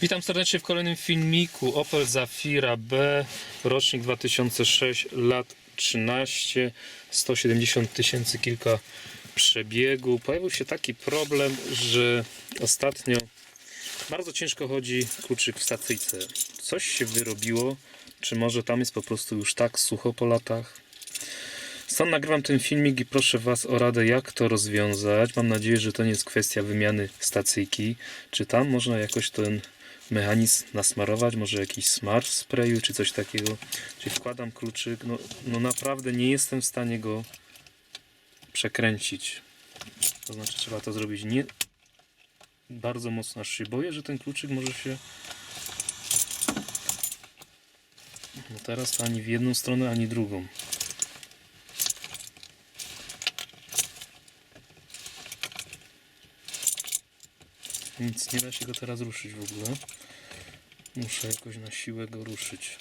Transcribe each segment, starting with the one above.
Witam serdecznie w kolejnym filmiku Opel Zafira B, rocznik 2006, lat 13, 170 tysięcy kilka przebiegu. Pojawił się taki problem, że ostatnio bardzo ciężko chodzi kluczyk w stacyjce. Coś się wyrobiło, czy może tam jest po prostu już tak sucho po latach? Stąd nagrywam ten filmik i proszę Was o radę, jak to rozwiązać. Mam nadzieję, że to nie jest kwestia wymiany stacyjki. Czy tam można jakoś ten mechanizm nasmarować? Może jakiś smar w sprayu, czy coś takiego? Czyli wkładam kluczyk. No, no naprawdę nie jestem w stanie go przekręcić. To znaczy trzeba to zrobić nie bardzo mocno, aż się boję, że ten kluczyk może się no teraz ani w jedną stronę, ani drugą. Nic, nie da się go teraz ruszyć w ogóle. Muszę jakoś na siłę go ruszyć.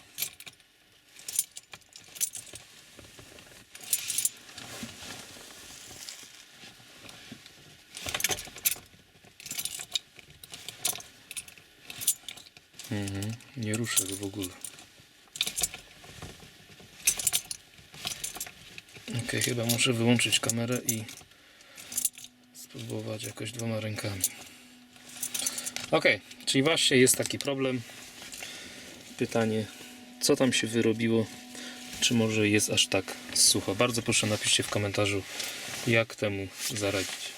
Mhm, nie ruszę go w ogóle. Ok, chyba muszę wyłączyć kamerę i spróbować jakoś dwoma rękami. Ok, czyli właśnie jest taki problem. Pytanie, co tam się wyrobiło? Czy może jest aż tak sucho? Bardzo proszę napiszcie w komentarzu, jak temu zaradzić.